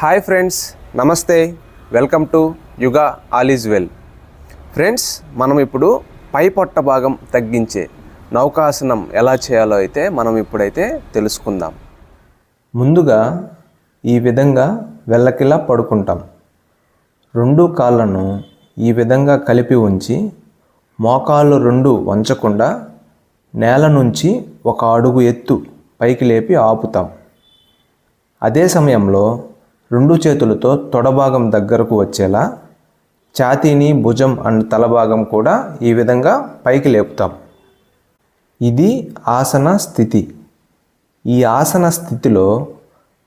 Hi friends నమస్తే. Welcome to Yuga all is well. Friends మనం ఇప్పుడు పై పొట్ట భాగం తగ్గించే నౌకాసనం ఎలా చేయాలో అయితే మనం ఇప్పుడైతే తెలుసుకుందాం. ముందుగా ఈ విధంగా వెళ్ళకిలా పడుకుంటాం. రెండు కాళ్ళను ఈ విధంగా కలిపి ఉంచి మోకాళ్ళు రెండు వంచకుండా నేల నుంచి ఒక అడుగు ఎత్తు పైకి లేపి ఆపుతాం. అదే సమయంలో రెండు చేతులతో తొడభాగం దగ్గరకు వచ్చేలా ఛాతీని భుజం అండ్ తలభాగం కూడా ఈ విధంగా పైకి లేపుతాం. ఇది ఆసన స్థితి. ఈ ఆసన స్థితిలో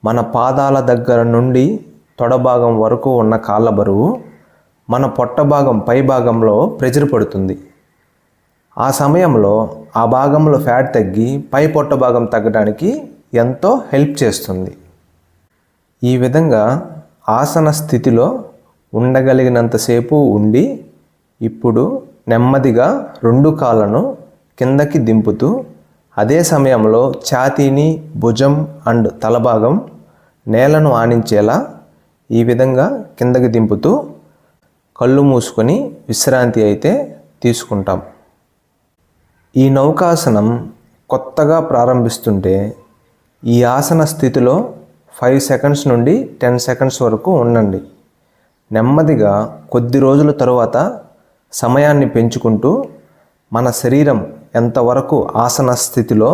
మన పాదాల దగ్గర నుండి తొడభాగం వరకు ఉన్న కాళ్ళ బరువు మన పొట్ట భాగం పై భాగంలో ప్రెజర్ పడుతుంది. ఆ సమయంలో ఆ భాగంలో ఫ్యాట్ తగ్గి పై పొట్ట భాగం తగ్గడానికి ఎంతో హెల్ప్ చేస్తుంది. ఈ విధంగా ఆసన స్థితిలో ఉండగలిగినంతసేపు ఉండి ఇప్పుడు నెమ్మదిగా రెండు కాళ్ళను కిందకి దింపుతూ అదే సమయంలో ఛాతీని భుజం అండ్ తలభాగం నేలను ఆనించేలా ఈ విధంగా కిందకి దింపుతూ కళ్ళు మూసుకొని విశ్రాంతి అయితే తీసుకుంటాం. ఈ నౌకాసనం కొత్తగా ప్రారంభిస్తుంటే ఈ ఆసన స్థితిలో ఫైవ్ సెకండ్స్ నుండి టెన్ సెకండ్స్ వరకు ఉండండి. నెమ్మదిగా కొద్ది రోజుల తరువాత సమయాన్ని పెంచుకుంటూ మన శరీరం ఎంతవరకు ఆసన స్థితిలో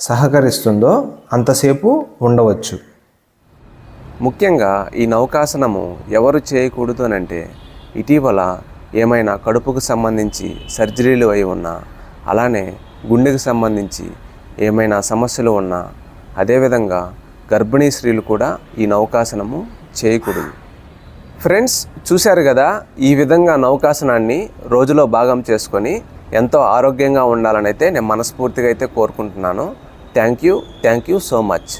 సహకరిస్తుందో అంతసేపు ఉండవచ్చు. ముఖ్యంగా ఈ నౌకాసనము ఎవరు చేయకూడదు అని అంటే ఇటీవల ఏమైనా కడుపుకు సంబంధించి సర్జరీలు అయి ఉన్నా అలానే గుండెకు సంబంధించి ఏమైనా సమస్యలు ఉన్నా అదేవిధంగా గర్భిణీ స్త్రీలు కూడా ఈ నౌకాసనము చేయకూడదు. ఫ్రెండ్స్ చూశారు కదా ఈ విధంగా నౌకాసనాన్ని రోజులో భాగం చేసుకొని ఎంతో ఆరోగ్యంగా ఉండాలని అయితే నేను మనస్ఫూర్తిగా అయితే కోరుకుంటున్నాను. Thank you thank you so much